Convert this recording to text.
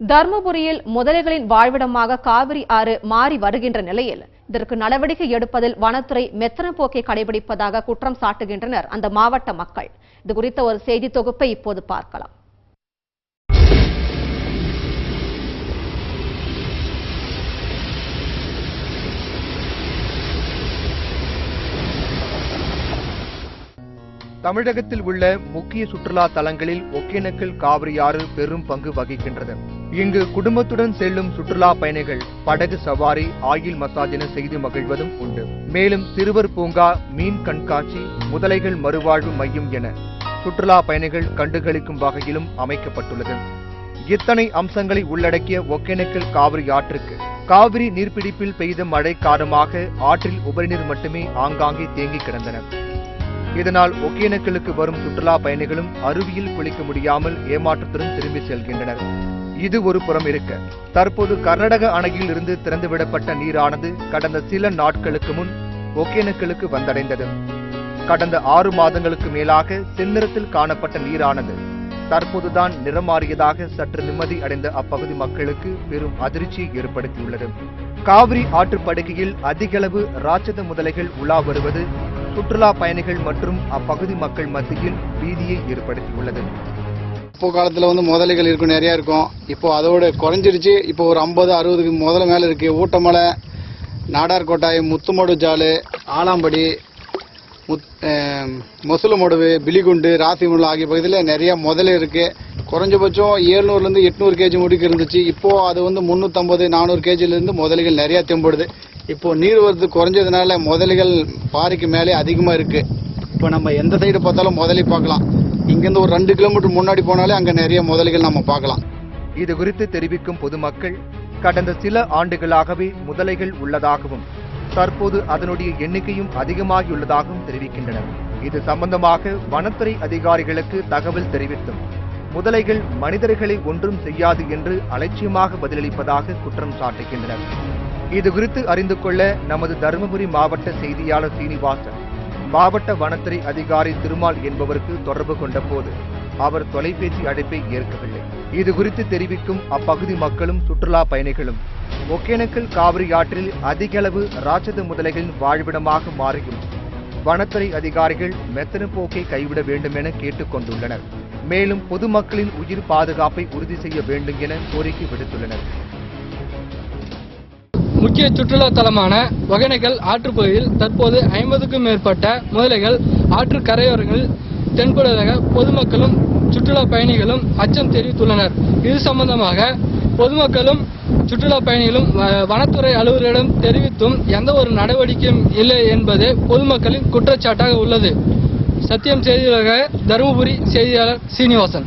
தர்மபுரியில் முதலைகளின் வாழ்விடமாக காவிரி ஆறு மாறி வருகின்ற நிலையில் இதற்கு நடவடிக்கை எடுப்பதில் வனத்துறை மெத்தன போக்கை கடைபிடிப்பதாக குற்றம் சாட்டுகின்றனர் அந்த மாவட்ட மக்கள். இது குறித்த ஒரு செய்தி தொகுப்பை இப்போது பார்க்கலாம். தமிழகத்தில் உள்ள முக்கிய சுற்றுலா தலங்களில் ஒகேனக்கல் காவிரியாறு பெரும் பங்கு வகிக்கின்றது. இங்கு குடும்பத்துடன் செல்லும் சுற்றுலா பயணிகள் படகு சவாரி ஆயில் மசாஜ் என செய்து மகிழ்வதும் உண்டு. மேலும் சிறுவர் பூங்கா மீன் கண்காட்சி முதலைகள் மறுவாழ்வு மையம் என சுற்றுலா பயணிகள் கண்டுகளிக்கும் வகையிலும் அமைக்கப்பட்டுள்ளது. இத்தனை அம்சங்களை உள்ளடக்கிய ஒகேனக்கல் காவிரி ஆற்றுக்கு காவிரி நீர்பிடிப்பில் பெய்த மழை காரணமாக ஆற்றில் உபரிநீர் மட்டுமே ஆங்காங்கே தேங்கி கிடந்தன. இதனால் ஒகேனக்கலுக்கு வரும் சுற்றுலா பயணிகளும் அருவியில் குளிக்க முடியாமல் ஏமாற்றத்துடன் திரும்பி செல்கின்றனர். இது ஒரு புறம் இருக்க. தற்போது கர்நாடக அணையில் இருந்து திறந்துவிடப்பட்ட நீரானது கடந்த சில நாட்களுக்கு முன் ஒகேனக்கலுக்கு வந்தடைந்தது. கடந்த ஆறு மாதங்களுக்கு மேலாக செந்நிறத்தில் காணப்பட்ட நீரானது தற்போதுதான் நிறம் மாறியதாக சற்று நிம்மதி அடைந்த அப்பகுதி மக்களுக்கு பெரும் அதிர்ச்சியை ஏற்படுத்தியுள்ளது. காவிரி ஆற்றுப்படுகையில் அதிகளவு ராட்சத முதலைகள் உலா வருவது சுற்றுலா பயணிகள் மற்றும் அப்பகுதி மக்கள் மத்தியில் பீதியை ஏற்படுத்தியுள்ளது. இப்போ காலத்தில் வந்து முதலைகள் இருக்கும் நிறையா இருக்கும். இப்போ அதோட குறைஞ்சிருச்சு. இப்போ ஒரு ஐம்பது அறுபதுக்கு முதல்ல மேலே இருக்குது ஊட்டமலை நாடார் கோட்டாய் முத்துமடு ஜாலு ஆலாம்படி முத் அஹ், மொசுலமடுவு பிலிகுண்டு ராசிமுல் ஆகிய பகுதியில் நிறையா முதலை இருக்குது குறைஞ்சபட்சம் ஏழ்நூறுலேருந்து எட்நூறு கேஜி முடிக்கு இருந்துச்சு. இப்போது அது வந்து முந்நூற்றம்பது நானூறு கேஜிலேருந்து முதலைகள் நிறையா தெம்படுது. இப்போ நீர்வரத்து குறைஞ்சதுனால முதலைகள் பாறைக்கு மேலே அதிகமாக இருக்குது இப்போ நம்ம எந்த சைடு பார்த்தாலும் முதலை பார்க்கலாம். இங்கேருந்து ஒரு ரெண்டு கிலோமீட்டர் முன்னாடி போனாலே அங்கே நிறைய முதலைகள் நம்ம பார்க்கலாம். இது குறித்து தெரிவிக்கும் பொதுமக்கள் கடந்த சில ஆண்டுகளாகவே முதலைகள் உள்ளதாகவும் தற்போது அதனுடைய எண்ணிக்கையும் அதிகமாகியுள்ளதாகவும் தெரிவிக்கின்றனர். இது சம்பந்தமாக வனத்துறை அதிகாரிகளுக்கு தகவல் தெரிவித்தும் முதலைகள் மனிதர்களை ஒன்றும் செய்யாது என்று அலட்சியமாக பதிலளிப்பதாக குற்றம் சாட்டுகின்றனர். இது குறித்து அறிந்து கொள்ள நமது தருமபுரி மாவட்ட செய்தியாளர் சீனிவாசன் மாவட்ட வனத்துறை அதிகாரி திருமால் என்பவருக்கு தொடர்பு கொண்ட போது அவர் தொலைபேசி அழைப்பை ஏற்கவில்லை. இது குறித்து தெரிவிக்கும் அப்பகுதி மக்களும் சுற்றுலா பயணிகளும் ஒகேனக்கல் காவிரி ஆற்றில் அதிகளவு ராட்சத முதலைகளின் வாழ்விடமாக மாறியும் வனத்துறை அதிகாரிகள் மெத்தன போக்கை கைவிட வேண்டும் என கேட்டுக் கொண்டுள்ளனர் மேலும் பொதுமக்களின் உயிர் பாதுகாப்பை உறுதி செய்ய வேண்டும் என கோரிக்கை விடுத்துள்ளனர். முக்கிய சுற்றுலா தலமான ஒகேனக்கல் ஆற்றுப்பகுதியில் தற்போது ஐம்பதுக்கும் மேற்பட்ட முதலைகள் ஆற்று கரையோரங்களில் தென்படுவதாக பொதுமக்களும் சுற்றுலா பயணிகளும் அச்சம் தெரிவித்துள்ளனர். இது சம்பந்தமாக பொதுமக்களும் சுற்றுலா பயணிகளும் வ- வனத்துறை அலுவலரிடம் தெரிவித்தும் எந்த ஒரு நடவடிக்கையும் இல்லை என்பது பொதுமக்களின் குற்றச்சாட்டாக உள்ளது. சத்தியம் செய்தியாக தருமபுரி செய்தியாளர் சீனிவாசன்.